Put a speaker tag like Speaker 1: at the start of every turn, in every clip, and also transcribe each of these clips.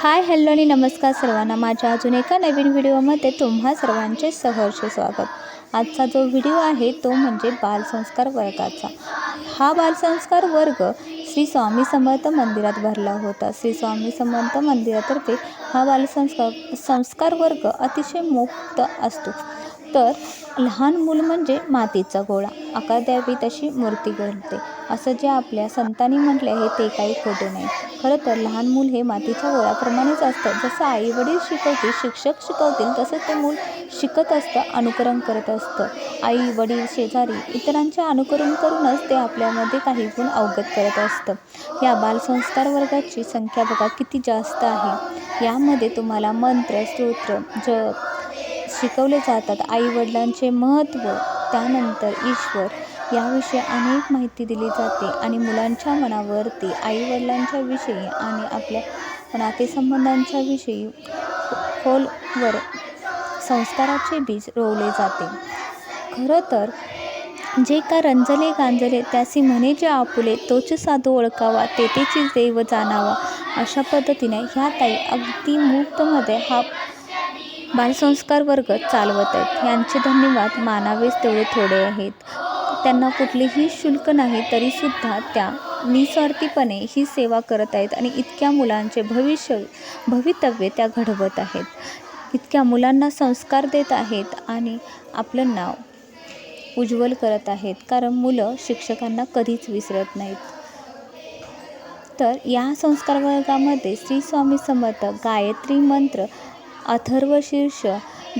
Speaker 1: Hi hello आणि नमस्कार सर्वांना. माझ्या अजून एका नवीन व्हिडिओमध्ये तुम्हा सर्वांचे सहर्ष स्वागत. आजचा जो व्हिडिओ आहे तो म्हणजे बालसंस्कार वर्गाचा. हा बालसंस्कार वर्ग श्री स्वामी समर्थ मंदिरात भरला होता. श्री स्वामी समर्थ मंदिरातर्फे हा बालसंस्कार संस्कार वर्ग अतिशय मुक्त असतो. तर लहान मूल म्हणजे मातीचा गोळा आकार द्यावी तशी मूर्ती घडते. असं जे आपल्या संतांनी म्हटले आहे ते काही खोटे नाही. खरं तर लहान मूल हे मातीच्या गोळ्याप्रमाणेच असतं. जसं आई वडील शिकवतील शिक्षक शिकवतील तसंच ते मूल शिकत असतं अनुकरण करत असतं. आई वडील शेजारी इतरांचे अनुकरण करूनच ते आपल्यामध्ये काही गुण अवगत करत असतं. या बालसंस्कार वर्गाची संख्या बघा किती जास्त आहे. यामध्ये तुम्हाला मंत्र स्तोत्र जप शिकवले जातात. आईवडिलांचे महत्त्व त्यानंतर ईश्वर याविषयी अनेक माहिती दिली जाते आणि मुलांच्या मनावरती आईवडिलांच्या विषयी आणि आपल्या नातेसंबंधांच्या विषयी खोलवर संस्काराचे बीज रोवले जाते. खरं तर जे का रंजले गांजले त्यासी म्हणे जे आपुले तोच साधू ओळखावा तेथेची देव जाणावा अशा पद्धतीने ह्या ताई अगदी मुक्तमध्ये हा बालसंस्कार वर्ग चालवत आहेत. यांचे धन्यवाद मानावेच तेवढे थोडे आहेत. त्यांना कुठलेही शुल्क नाही तरीसुद्धा त्या निस्वार्थीपणे ही सेवा करत आहेत आणि इतक्या मुलांचे भविष्य भवितव्य त्या घडवत आहेत. इतक्या मुलांना संस्कार देत आहेत आणि आपलं नाव उज्ज्वल करत आहेत. कारण मुलं शिक्षकांना कधीच विसरत नाहीत. तर या संस्कार वर्गामध्ये श्री स्वामी समर्थ गायत्री मंत्र अथर्वशीर्ष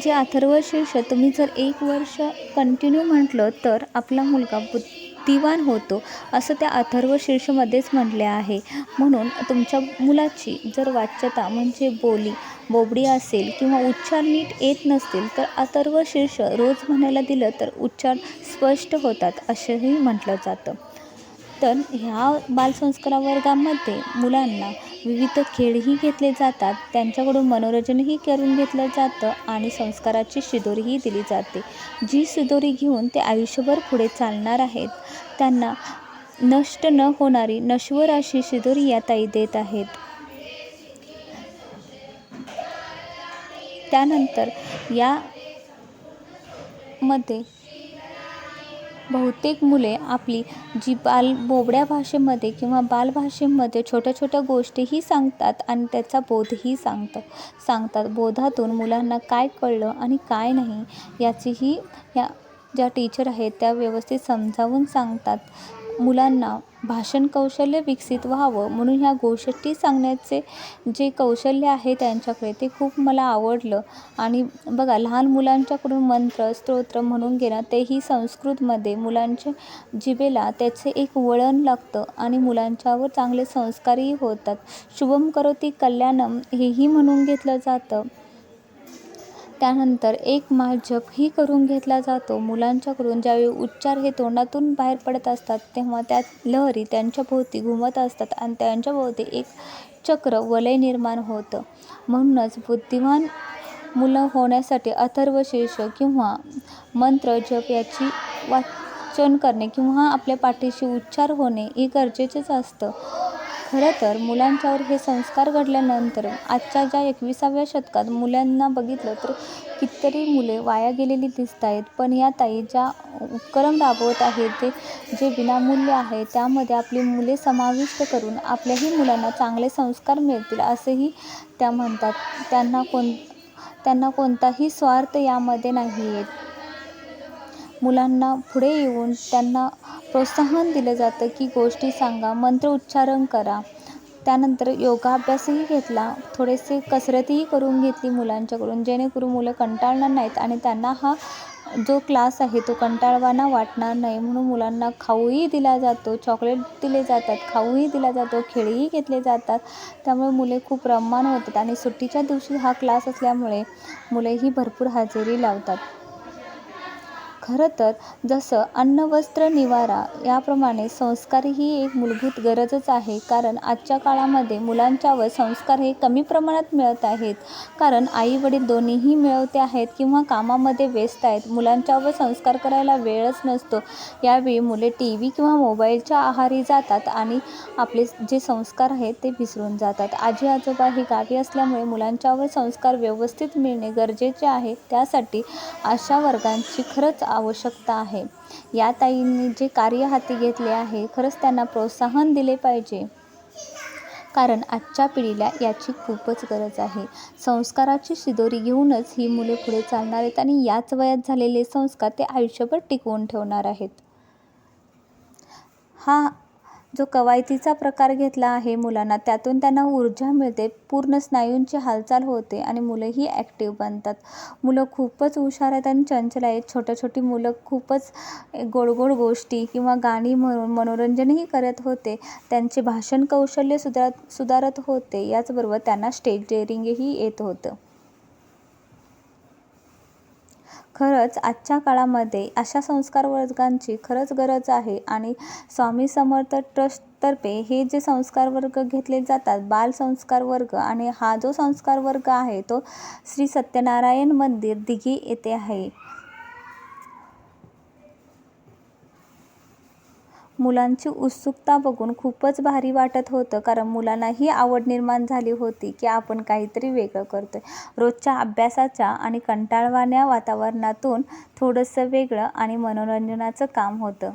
Speaker 1: जे अथर्वशीर्ष तुम्ही जर एक वर्ष कंटिन्यू म्हटलं तर आपला मुलगा बुद्धिवान होतो असं त्या अथर्वशीर्षमध्येच म्हटले आहे. म्हणून तुमच्या मुलाची जर वाच्यता म्हणजे बोली बोबडी असेल किंवा उच्चार नीट येत नसतील तर अथर्वशीर्ष रोज म्हणायला दिलं तर उच्चार स्पष्ट होतात असंही म्हटलं जातं. तर ह्या बालसंस्कार वर्गामध्ये मुलांना विविध खेळही घेतले जातात. त्यांच्याकडून मनोरंजनही करून घेतलं जातं आणि संस्काराची शिदोरीही दिली जाते. जी शिदोरी घेऊन ते आयुष्यभर पुढे चालणार आहेत त्यांना नष्ट न होणारी नश्वर अशी शिदोरी या ताई देत आहेत. त्यानंतर या मध्ये बहुतेक मुले आपली जी बाल बोबड्या भाषेमध्ये किंवा बालभाषेमध्ये छोट्या छोट्या गोष्टीही सांगतात आणि त्याचा बोधही सांगतात सांगतात. बोधातून मुलांना काय कळलं आणि काय नाही याचीही या ज्या टीचर आहेत त्या व्यवस्थित समजावून सांगतात. मुलांना भाषण कौशल्य विकसित व्हावं म्हणून ह्या गोष्टी सांगण्याचे जे कौशल्य आहे त्यांच्याकडे ते खूप मला आवडलं. आणि बघा लहान मुलांच्याकडून मंत्र स्तोत्र म्हणून घेणं तेही संस्कृतमध्ये मुलांच्या जिभेला त्याचे एक वळण लागतं आणि मुलांच्यावर चांगले संस्कारही होतात. शुभम करोती कल्याणम हेही म्हणून घेतलं जातं. त्यानंतर एक माळ जपही करून घेतला जातो. मुलांच्याकडून ज्यावेळी उच्चार हे तोंडातून बाहेर पडत असतात तेव्हा त्या लहरी त्यांच्या भोवती घुमत असतात आणि त्यांच्या भोवती एक चक्र वलय निर्माण होतं. म्हणूनच बुद्धिमान मुलं होण्यासाठी अथर्व शीर्ष किंवा मंत्र जप याची वाचन करणे किंवा आपल्या पाठीशी उच्चार होणे हे गरजेचेच असतं. खरं तर मुलांच्यावर हे संस्कार घडल्यानंतर आजच्या ज्या एकविसाव्या शतकात मुलांना बघितलं तर कितीतरी मुले वाया गेलेली दिसत आहेत. पण या ताई ज्या उपक्रम राबवत आहेत ते जे विनामूल्य आहे त्यामध्ये आपली मुले समाविष्ट करून आपल्याही मुलांना चांगले संस्कार मिळतील असेही त्या म्हणतात. त्यांना कोण त्यांना कोणताही स्वार्थ यामध्ये नाही आहेत मुलांना पुढे येऊन त्यांना प्रोत्साहन दिलं जातं की गोष्टी सांगा मंत्र उच्चारण करा. त्यानंतर योगाभ्यासही घेतला. थोडेसे कसरतही करून घेतली मुलांच्याकडून. जेणेकरून मुलं कंटाळणार नाहीत आणि त्यांना हा जो क्लास आहे तो कंटाळवाना वाटणार नाही. म्हणून मुलांना खाऊही दिला जातो चॉकलेट दिले जातात खाऊही दिला जातो खेळही घेतले जातात. त्यामुळे मुले खूप रममान होतात आणि सुट्टीच्या दिवशी हा क्लास असल्यामुळे मुलेही भरपूर हजेरी लावतात. खरं तर जसं अन्न वस्त्र निवारा याप्रमाणे संस्कार ही एक मूलभूत गरजच आहे. कारण आजच्या काळामध्ये मुलांच्यावर संस्कार हे कमी प्रमाणात मिळत आहेत. कारण आई वडील दोन्हीही मिळवते आहेत किंवा कामामध्ये व्यस्त आहेत. मुलांच्यावर संस्कार करायला वेळच नसतो. यावेळी मुले टी व्ही किंवा मोबाईलच्या आहारी जातात आणि आपले जे संस्कार आहेत ते विसरून जातात. आजी आजोबा ही गावी असल्यामुळे मुलांच्यावर संस्कार व्यवस्थित मिळणे गरजेचे आहे. त्यासाठी अशा वर्गांची खरंच आवश्यकता आहे. या ताईंनी जे कार्य हाती घेतले आहे खरंच त्यांना प्रोत्साहन दिले पाहिजे. कारण आजच्या पिढीला याची खूपच गरज आहे. संस्काराची शिदोरी घेऊनच ही मुले पुढे चालणार आहेत आणि याच वयात झालेले संस्कार ते आयुष्यभर टिकवून ठेवणार आहेत. हा जो कवायतीचा प्रकार घेतला आहे मुलांना त्यातून त्यांना ऊर्जा मिळते पूर्ण स्नायूंची हालचाल होते आणि मुलंही ॲक्टिव्ह बनतात. मुलं खूपच हुशार आहेत आणि चंचल आहेत. छोटे छोटी मुलं खूपच गोड गोड गोष्टी किंवा गाणी म्हणून मनोरंजनही करत होते. त्यांचे भाषण कौशल्य सुधारत सुधारत होते. याचबरोबर त्यांना स्टेज डेअरिंगही येत होतं. खरंच आजच्या काळामध्ये अशा संस्कार वर्गांची खरंच गरज आहे आणि स्वामी समर्थ ट्रस्टतर्फे हे जे संस्कार वर्ग घेतले जातात बाल संस्कार वर्ग आणि हा जो संस्कार वर्ग आहे तो श्री सत्यनारायण मंदिर दिघी येथे आहे. मुलांची उत्सुकता बघून खूपच भारी वाटत होतं कारण मुलांनाही आवड निर्माण झाली होती की आपण काहीतरी वेगळं करतोय. रोजच्या अभ्यासाच्या आणि कंटाळवाण्या वातावरणातून थोडंसं वेगळं आणि मनोरंजनाचं काम होतं.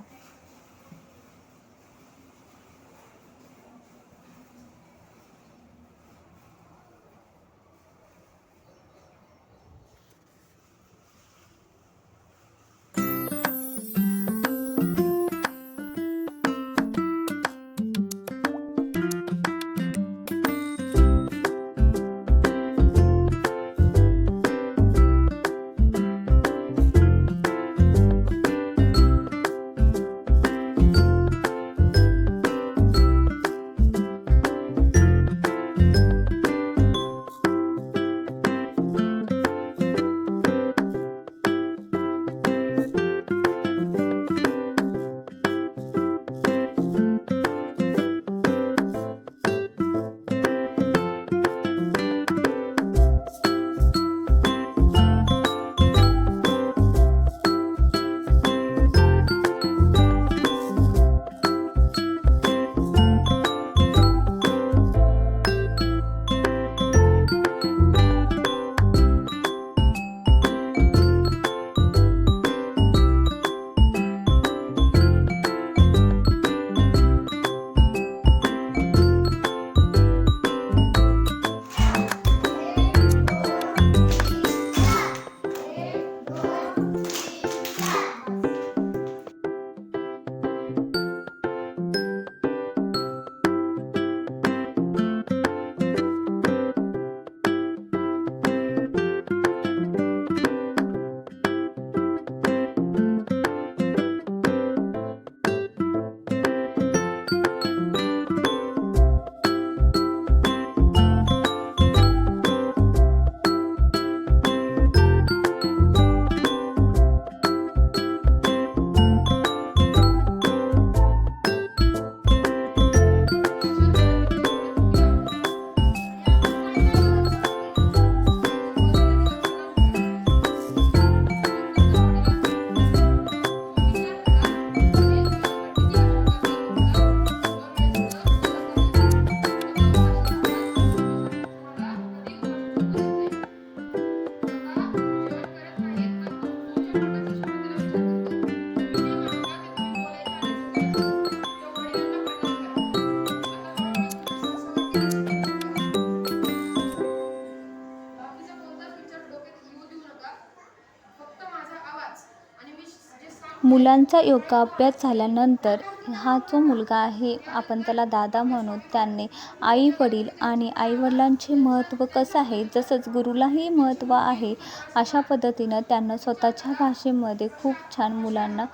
Speaker 1: मुलांचा योगाभ्यास झाल्यानंतर हा जो मुलगा आहे आपण त्याला दादा म्हणू त्याने आई वडील आणि आईवडिलांचे महत्त्व कसं आहे जसंच गुरुलाही महत्त्व आहे अशा पद्धतीनं त्यांना स्वतःच्या भाषेमध्ये खूप छान मुलांना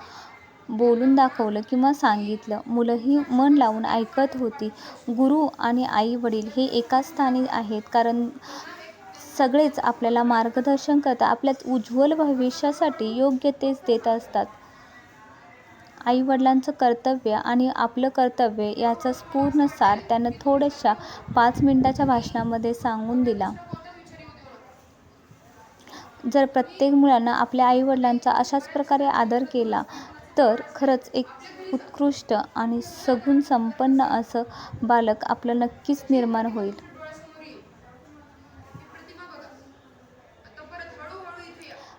Speaker 1: बोलून दाखवलं किंवा सांगितलं. मुलंही मन लावून ऐकत होती. गुरु आणि आई वडील हे एकाच स्थानी आहेत कारण सगळेच आपल्याला मार्गदर्शन करतात आपल्या उज्ज्वल भविष्यासाठी योग्य तेच देत असतात. आईवडिलांचं कर्तव्य आणि आपलं कर्तव्य याचा पूर्ण सार त्यानं थोड्याशा पाच मिनिटाच्या भाषणामध्ये सांगून दिला. जर प्रत्येक मुलानं आपल्या आईवडिलांचा अशाच प्रकारे आदर केला तर खरंच एक उत्कृष्ट आणि सगुण संपन्न असं बालक आपलं नक्कीच निर्माण होईल.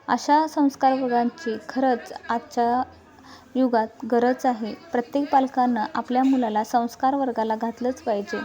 Speaker 1: अशा संस्कार वर्गांची खरंच आजच्या युगात गरज आहे. प्रत्येक पालकानं आपल्या मुलाला संस्कार वर्गाला घातलंच पाहिजे.